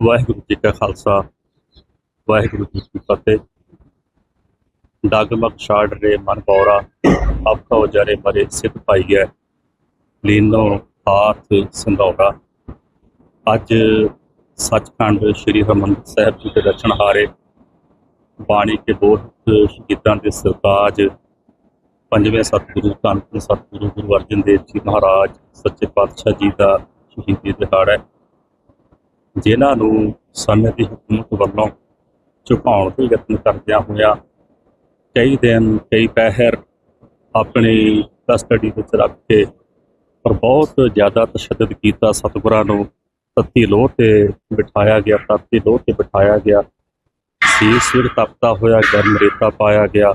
ਵਾਹਿਗੁਰੂ ਜੀ ਕਾ ਖਾਲਸਾ, ਵਾਹਿਗੁਰੂ ਜੀ ਕੀ ਫਤਿਹ। ਡਗਮਗ ਛਾੜ ਰੇ ਮਨ ਪੌਰਾ ਆਪਕਾ ਉਜਾਰੇ ਮਰੇ ਸਿੱਧ ਪਾਈਐ ਲੀਨੋ ਹਾਥ ਸੰਧੌਰਾ। ਅੱਜ ਸੱਚਖੰਡ ਸ੍ਰੀ ਹਰਿਮੰਦਰ ਸਾਹਿਬ ਜੀ ਦੇ ਦਰਸ਼ਨ ਹਾਰੇ। ਬਾਣੀ ਕੇ ਬੋਧ ਸ਼ਹੀਦਾਂ ਦੇ ਸਰਤਾਜ, ਪੰਜਵੇਂ ਸਤਿਗੁਰੂ ਧੰਨ ਧੰਨ ਸਤਿਗੁਰੂ ਗੁਰੂ ਅਰਜਨ ਦੇਵ ਜੀ ਮਹਾਰਾਜ, ਸੱਚੇ ਪਾਤਸ਼ਾਹ ਜੀ ਦਾ ਸ਼ਹੀਦੀ ਦਿਹਾੜਾ ਹੈ। ਜਿਨ੍ਹਾਂ ਨੂੰ ਸਮੇਂ ਦੀ ਹਕੂਮਤ ਵੱਲੋਂ ਝੁਕਾਉਣ ਦੇ ਯਤਨ ਕਰਦਿਆਂ ਹੋਇਆ ਕਈ ਦਿਨ, ਕਈ ਪਹਿਰ ਆਪਣੀ ਕਸਟਡੀ ਵਿੱਚ ਰੱਖ ਕੇ ਪਰ ਬਹੁਤ ਜ਼ਿਆਦਾ ਤਸ਼ੱਦਦ ਕੀਤਾ ਸਤਿਗੁਰਾਂ ਨੂੰ। ਤੱਤੀ ਲੋਹ ਤੇ ਬਿਠਾਇਆ ਗਿਆ ਤੱਤੀ ਲੋਹ ਤੇ ਬਿਠਾਇਆ ਗਿਆ। ਸੀਰ ਸਿਰ ਤਪਤਾ ਹੋਇਆ, ਗਰਮ ਰੇਤਾ ਪਾਇਆ ਗਿਆ।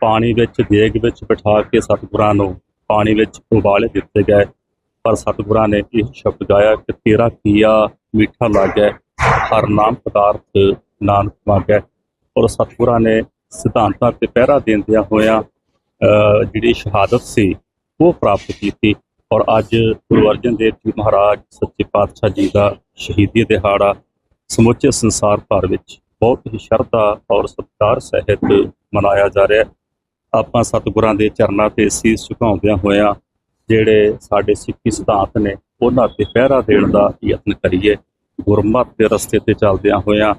ਪਾਣੀ ਵਿੱਚ, ਦੇਗ ਵਿੱਚ ਬਿਠਾ ਕੇ ਸਤਿਗੁਰਾਂ ਨੂੰ ਪਾਣੀ ਵਿੱਚ ਉਬਾਲੇ ਦਿੱਤੇ ਗਏ। ਪਰ ਸਤਿਗੁਰਾਂ ਨੇ ਇਹ ਸ਼ਬਦ ਗਾਇਆ ਕਿ ਤੇਰਾ ਕੀਆ ਮਿੱਠਾ ਲੱਗੈ, ਹਰ ਨਾਮ ਪਦਾਰਥ ਨਾਨਕ ਮੰਗੈ। ਔਰ ਸਤਿਗੁਰਾਂ ਨੇ ਸਿਧਾਂਤਾਂ ਤੇ ਪਹਿਰਾ ਦਿੰਦਿਆਂ ਹੋਇਆਂ ਜਿਹੜੀ ਸ਼ਹਾਦਤ ਸੀ, ਉਹ ਪ੍ਰਾਪਤ ਕੀਤੀ। ਔਰ ਅੱਜ ਗੁਰੂ ਅਰਜਨ ਦੇਵ ਜੀ ਮਹਾਰਾਜ ਸੱਚੇ ਪਾਤਸ਼ਾਹ ਜੀ ਦਾ ਸ਼ਹੀਦੀ ਦਿਹਾੜਾ ਸਮੁੱਚੇ ਸੰਸਾਰ ਭਰ ਵਿੱਚ ਬਹੁਤ ਹੀ ਸ਼ਰਧਾ ਔਰ ਸਤਿਕਾਰ ਸਹਿਤ ਮਨਾਇਆ ਜਾ ਰਿਹਾ ਆਪਾਂ ਸਤਿਗੁਰਾਂ ਦੇ ਚਰਨਾਂ ਤੇ ਸੀਸ ਝੁਕਾਉਂਦਿਆਂ ਹੋਇਆਂ ਜਿਹੜੇ ਸਾਡੇ ਸਿੱਖੀ ਸਿਧਾਂਤ ਨੇ, ਉਹਨਾਂ ਤੇ ਪਹਿਰਾ ਦੇਣ ਦਾ ਯਤਨ ਕਰੀਏ। ਗੁਰਮਤ ਦੇ ਰਸਤੇ ਤੇ ਚੱਲਦਿਆਂ ਹੋਇਆਂ,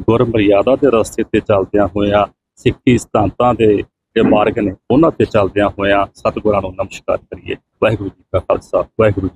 ਗੁਰਮਰਿਆਦਾ ਦੇ ਰਸਤੇ ਤੇ ਚੱਲਦਿਆਂ ਹੋਇਆਂ, ਸਿੱਖੀ ਸਿਧਾਂਤਾਂ ਦੇ ਜਿਹੜੇ ਮਾਰਗ ਨੇ, ਉਹਨਾਂ ਤੇ ਚੱਲਦਿਆਂ ਹੋਇਆਂ ਸਤਿਗੁਰਾਂ ਨੂੰ ਨਮਸਕਾਰ ਕਰੀਏ। ਵਾਹਿਗੁਰੂ ਜੀ ਕਾ ਖਾਲਸਾ, ਵਾਹਿਗੁਰੂ ਜੀ